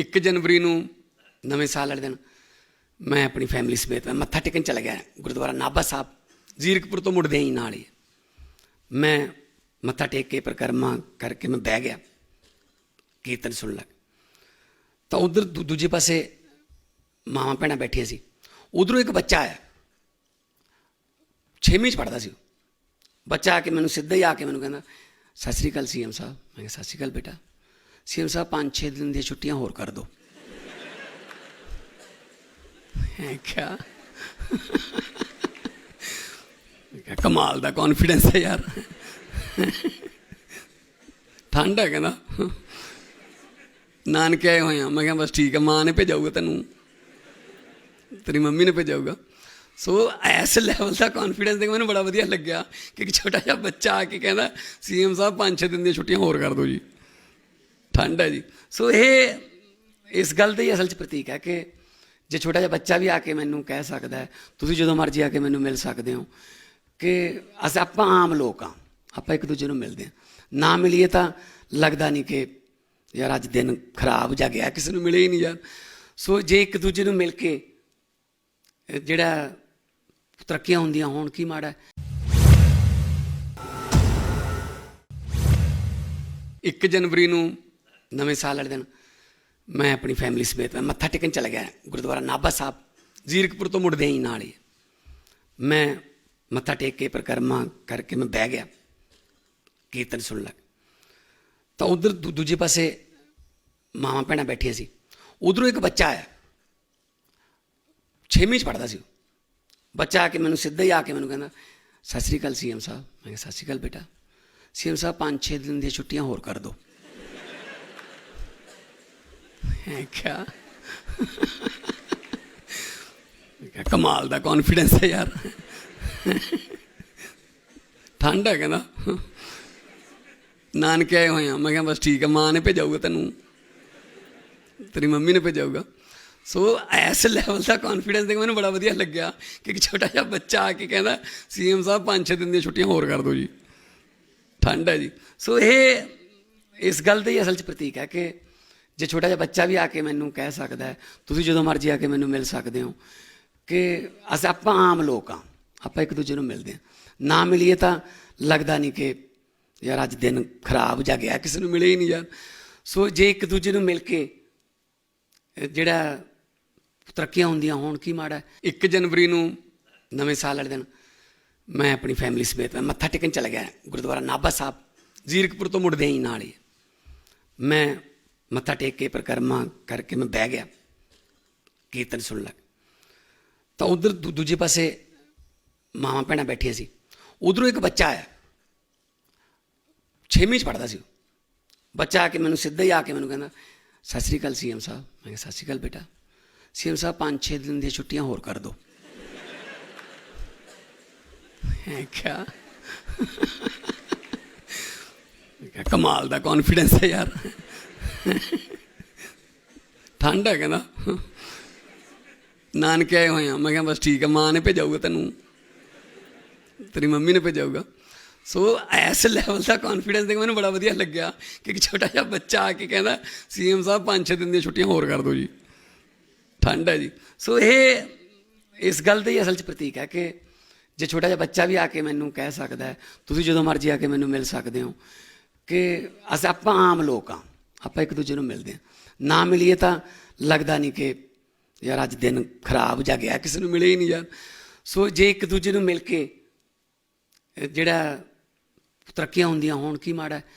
1 ਜਨਵਰੀ ਨੂੰ ਨਵੇਂ ਸਾਲ ਵਾਲੇ ਦਿਨ ਮੈਂ ਆਪਣੀ ਫੈਮਿਲੀ ਸਮੇਤ ਮੈਂ ਮੱਥਾ ਟੇਕਣ ਚਲਾ ਗਿਆ ਗੁਰਦੁਆਰਾ ਨਾਭਾ ਸਾਹਿਬ, ਜ਼ੀਰਕਪੁਰ ਤੋਂ ਮੁੜਦੇ ਹੀ ਨਾਲ ਹੀ। ਮੈਂ ਮੱਥਾ ਟੇਕ ਕੇ ਪ੍ਰਕਰਮਾ ਕਰਕੇ ਮੈਂ ਬਹਿ ਗਿਆ, ਕੀਰਤਨ ਸੁਣਨ ਲੱਗ। ਤਾਂ ਉਧਰ ਦੂਜੇ ਪਾਸੇ ਮਾਵਾਂ ਭੈਣਾਂ ਬੈਠੀਆਂ ਸੀ। ਉਧਰੋਂ ਇੱਕ ਬੱਚਾ ਆਇਆ, ਛੇਵੀਂ ਚ ਪੜਦਾ ਸੀ ਉਹ। ਬੱਚਾ ਆ ਕੇ ਮੈਨੂੰ ਸਿੱਧਾ ਹੀ ਆ ਕੇ ਮੈਨੂੰ ਕਹਿੰਦਾ, ਸਤਿ ਸ੍ਰੀ ਅਕਾਲ ਸੀਐਮ ਸਾਹਿਬ। ਮੈਂ ਕਿਹਾ, ਸਤਿ ਸ੍ਰੀ ਅਕਾਲ ਬੇਟਾ। ਸੀਐਮ ਸਾਹਿਬ ਪੰਜ ਛੇ ਦਿਨ ਦੀਆਂ ਛੁੱਟੀਆਂ ਹੋਰ ਕਰ ਦਿਓ ਮੈਂ ਕਿਹਾ ਕਮਾਲ ਦਾ ਕੌਨਫੀਡੈਂਸ ਹੈ ਯਾਰ। ਠੰਡ ਹੈ ਕਹਿੰਦਾ। ਨਾਨਕੇ ਆਏ ਹੋਏ ਆ, ਮੈਂ ਕਿਹਾ, ਬਸ ਠੀਕ ਹੈ ਮਾਂ ਨੇ ਭੇਜਾਊਗਾ ਤੈਨੂੰ। ਤੇਰੀ ਮੰਮੀ ਨੇ ਭੇਜਾਊਗਾ। ਸੋ ਐਸ ਲੈਵਲ ਦਾ ਕੌਨਫੀਡੈਂਸ ਦੇਖ, ਮੈਨੂੰ ਬੜਾ ਵਧੀਆ ਲੱਗਿਆ ਕਿ ਇੱਕ ਛੋਟਾ ਜਿਹਾ ਬੱਚਾ ਆ ਕੇ ਕਹਿੰਦਾ, ਸੀਐਮ ਸਾਹਿਬ, ਪੰਜ ਛੇ ਦਿਨ ਦੀਆਂ ਛੁੱਟੀਆਂ ਹੋਰ ਕਰ ਦਿਓ ਜੀ। ਠੰਡ ਹੈ ਜੀ। ਸੋ ਇਹ ਇਸ ਗੱਲ ਦਾ ਹੀ ਅਸਲ 'ਚ ਪ੍ਰਤੀਕ ਹੈ ਕਿ ਜੇ ਛੋਟਾ ਜਿਹਾ ਬੱਚਾ ਵੀ ਆ ਕੇ ਮੈਨੂੰ ਕਹਿ ਸਕਦਾ ਹੈ, ਤੁਸੀਂ ਜਦੋਂ ਮਰਜ਼ੀ ਆ ਕੇ ਮੈਨੂੰ ਮਿਲ ਸਕਦੇ ਹੋ ਕਿ ਅਸੀਂ ਆਪਾਂ ਆਮ ਲੋਕ ਆ ਆਪਾਂ ਇੱਕ ਦੂਜੇ ਨੂੰ ਮਿਲਦੇ ਹਾਂ। ਨਾ ਮਿਲੀਏ ਤਾਂ ਲੱਗਦਾ ਨਹੀਂ ਕਿ ਯਾਰ ਅੱਜ ਦਿਨ ਖਰਾਬ ਜਾ ਗਿਆ, ਕਿਸੇ ਨੂੰ ਮਿਲੇ ਹੀ ਨਹੀਂ ਯਾਰ। ਸੋ ਜੇ ਇੱਕ ਦੂਜੇ ਨੂੰ ਮਿਲ ਕੇ ਜਿਹੜਾ ਤਰੱਕੀਆਂ ਹੁੰਦੀਆਂ ਹੋਣ, ਕੀ ਮਾੜਾ ਇੱਕ ਜਨਵਰੀ ਨੂੰ ਨਵੇਂ ਸਾਲ ਵਾਲੇ ਦਿਨ ਮੈਂ ਆਪਣੀ ਫੈਮਿਲੀ ਸਮੇਤ ਮੈਂ ਮੱਥਾ ਟੇਕਣ ਚਲਾ ਗਿਆ ਗੁਰਦੁਆਰਾ ਨਾਭਾ ਸਾਹਿਬ, ਜ਼ੀਰਕਪੁਰ ਤੋਂ ਮੁੜਦੇ ਹੀ ਨਾਲ ਹੀ। ਮੈਂ ਮੱਥਾ ਟੇਕ ਕੇ ਪ੍ਰਕਰਮਾ ਕਰਕੇ ਮੈਂ ਬਹਿ ਗਿਆ, ਕੀਰਤਨ ਸੁਣਨ ਲੱਗ। ਤਾਂ ਉਧਰ ਦੂਜੇ ਪਾਸੇ ਮਾਵਾਂ ਭੈਣਾਂ ਬੈਠੀਆਂ ਸੀ। ਉਧਰੋਂ ਇੱਕ ਬੱਚਾ ਆਇਆ, ਛੇਵੀਂ ਚ ਪੜਦਾ ਸੀ ਉਹ। ਬੱਚਾ ਆ ਕੇ ਮੈਨੂੰ ਸਿੱਧਾ ਹੀ ਆ ਕੇ ਮੈਨੂੰ ਕਹਿੰਦਾ, ਸਤਿ ਸ੍ਰੀ ਅਕਾਲ ਸੀਐਮ ਸਾਹਿਬ। ਮੈਂ ਕਿਹਾ, ਸਤਿ ਸ੍ਰੀ ਅਕਾਲ ਬੇਟਾ। ਸੀਐਮ ਸਾਹਿਬ ਪੰਜ ਛੇ ਦਿਨ ਦੀਆਂ ਛੁੱਟੀਆਂ ਹੋਰ ਕਰ ਦਿਓ ਮੈਂ ਕਿਹਾ ਮੈਂ ਕਮਾਲ ਦਾ ਕੌਨਫੀਡੈਂਸ ਹੈ ਯਾਰ। ਠੰਡ ਹੈ ਕਹਿੰਦਾ। ਨਾਨਕੇ ਆਏ ਹੋਏ ਆ। ਮੈਂ ਕਿਹਾ, ਬਸ ਠੀਕ ਹੈ ਮਾਂ ਨੇ ਭੇਜਾਊਗਾ ਤੈਨੂੰ। ਤੇਰੀ ਮੰਮੀ ਨੇ ਭੇਜਾਊਗਾ ਸੋ ਐਸ ਲੈਵਲ ਦਾ ਕੌਨਫੀਡੈਂਸ ਦੇਖ, ਮੈਨੂੰ ਬੜਾ ਵਧੀਆ ਲੱਗਿਆ ਕਿ ਇੱਕ ਛੋਟਾ ਜਿਹਾ ਬੱਚਾ ਆ ਕੇ ਕਹਿੰਦਾ, ਸੀਐਮ ਸਾਹਿਬ, ਪੰਜ ਛੇ ਦਿਨ ਦੀਆਂ ਛੁੱਟੀਆਂ ਹੋਰ ਕਰ ਦਿਓ ਜੀ। ਠੰਡ ਹੈ ਜੀ। ਸੋ ਇਹ ਇਸ ਗੱਲ ਦਾ ਹੀ ਅਸਲ 'ਚ ਪ੍ਰਤੀਕ ਹੈ ਕਿ ਜੇ ਛੋਟਾ ਜਿਹਾ ਬੱਚਾ ਵੀ ਆ ਕੇ ਮੈਨੂੰ ਕਹਿ ਸਕਦਾ ਹੈ, ਤੁਸੀਂ ਜਦੋਂ ਮਰਜ਼ੀ ਆ ਕੇ ਮੈਨੂੰ ਮਿਲ ਸਕਦੇ ਹੋ, ਕਿ ਅਸੀਂ ਆਪਾਂ ਆਮ ਲੋਕ ਆ ਆਪਾਂ ਇੱਕ ਦੂਜੇ ਨੂੰ ਮਿਲਦੇ ਹਾਂ। ਨਾ ਮਿਲੀਏ ਤਾਂ ਲੱਗਦਾ ਨਹੀਂ ਕਿ ਯਾਰ ਅੱਜ ਦਿਨ ਖਰਾਬ ਜਾ ਗਿਆ, ਕਿਸੇ ਨੂੰ ਮਿਲੇ ਹੀ ਨਹੀਂ ਯਾਰ। ਸੋ ਜੇ ਇੱਕ ਦੂਜੇ ਨੂੰ ਮਿਲ ਕੇ ਜਿਹੜਾ ਤਰੱਕੀਆਂ ਹੁੰਦੀਆਂ ਹੋਣ, ਕੀ ਮਾੜਾ ਹੈ? 1 ਜਨਵਰੀ ਨੂੰ ਨਵੇਂ ਸਾਲ ਵਾਲੇ ਦਿਨ ਮੈਂ ਆਪਣੀ ਫੈਮਿਲੀ ਸਮੇਤ ਮੈਂ ਮੱਥਾ ਟੇਕਣ ਚਲਾ ਗਿਆ, ਗੁਰਦੁਆਰਾ ਨਾਭਾ ਸਾਹਿਬ, ਜ਼ੀਰਕਪੁਰ ਤੋਂ ਮੁੜਦੇ ਹੀ ਨਾਲ ਹੀ। ਮੈਂ ਮੱਥਾ ਟੇਕ ਕੇ ਪ੍ਰਕਰਮਾ ਕਰਕੇ ਮੈਂ ਬਹਿ ਗਿਆ। ਕੀਰਤਨ ਸੁਣਨ ਲੱਗ। ਤਾਂ ਉਧਰ ਦੂਜੇ ਪਾਸੇ ਮਾਵਾਂ ਭੈਣਾਂ ਬੈਠੀਆਂ ਸੀ। ਉਧਰੋਂ ਇੱਕ ਬੱਚਾ ਆਇਆ। ਛੇਵੀਂ ਚ ਪੜਦਾ ਸੀ ਉਹ। ਬੱਚਾ ਆ ਕੇ ਮੈਨੂੰ ਸਿੱਧਾ ਹੀ ਆ ਕੇ ਮੈਨੂੰ ਕਹਿੰਦਾ, ਸਤਿ ਸ੍ਰੀ ਅਕਾਲ ਸੀਐਮ ਸਾਹਿਬ। ਮੈਂ ਕਿਹਾ, ਸਤਿ ਸ੍ਰੀ ਅਕਾਲ ਬੇਟਾ। ਸੀਐਮ ਸਾਹਿਬ, ਪੰਜ ਛੇ ਦਿਨ ਦੀਆਂ ਛੁੱਟੀਆਂ ਹੋਰ ਕਰ ਦਿਓ ਮੈਂ ਕਿਹਾ ਕਮਾਲ ਦਾ ਕੌਨਫੀਡੈਂਸ ਹੈ ਯਾਰ। ਠੰਡ ਹੈ ਕਹਿੰਦਾ। ਨਾਨਕੇ ਆਏ ਹੋਏ ਆ। ਮੈਂ ਕਿਹਾ, ਬਸ ਠੀਕ ਹੈ ਮਾਂ ਨੇ ਭੇਜਾਊਗਾ ਤੈਨੂੰ। ਤੇਰੀ ਮੰਮੀ ਨੇ ਭੇਜਾਊਗਾ ਸੋ ਐਸ ਲੈਵਲ ਦਾ ਕੌਨਫੀਡੈਂਸ ਦੇਖ, ਮੈਨੂੰ ਬੜਾ ਵਧੀਆ ਲੱਗਿਆ ਕਿ ਇੱਕ ਛੋਟਾ ਜਿਹਾ ਬੱਚਾ ਆ ਕੇ ਕਹਿੰਦਾ ਸੀਐਮ ਸਾਹਿਬ, ਪੰਜ ਛੇ ਦਿਨ ਦੀਆਂ ਛੁੱਟੀਆਂ ਹੋਰ ਕਰ ਦਿਓ ਜੀ। ਠੰਡ ਹੈ ਜੀ। ਸੋ ਇਹ, ਇਸ ਗੱਲ ਦਾ ਹੀ ਅਸਲ 'ਚ ਪ੍ਰਤੀਕ ਹੈ ਕਿ ਜੇ ਛੋਟਾ ਜਿਹਾ ਬੱਚਾ ਵੀ ਆ ਕੇ ਮੈਨੂੰ ਕਹਿ ਸਕਦਾ ਤੁਸੀਂ ਜਦੋਂ ਮਰਜ਼ੀ ਆ ਕੇ ਮੈਨੂੰ ਮਿਲ ਸਕਦੇ ਹੋ ਕਿ ਅਸੀਂ ਆਪਾਂ ਆਮ ਲੋਕ ਆ ਆਪਾਂ ਇੱਕ ਦੂਜੇ ਨੂੰ ਮਿਲਦੇ ਹਾਂ। ਨਾ ਮਿਲੀਏ ਤਾਂ ਲੱਗਦਾ ਨਹੀਂ ਕਿ ਯਾਰ ਅੱਜ ਦਿਨ ਖਰਾਬ ਜਾ ਗਿਆ, ਕਿਸੇ ਨੂੰ ਮਿਲੇ ਹੀ ਨਹੀਂ ਯਾਰ। ਸੋ ਜੇ ਇੱਕ ਦੂਜੇ ਨੂੰ ਮਿਲ ਕੇ ਜਿਹੜਾ ਤਰੱਕੀਆਂ ਹੁੰਦੀਆਂ ਹੋਣ, ਕੀ ਮਾੜਾ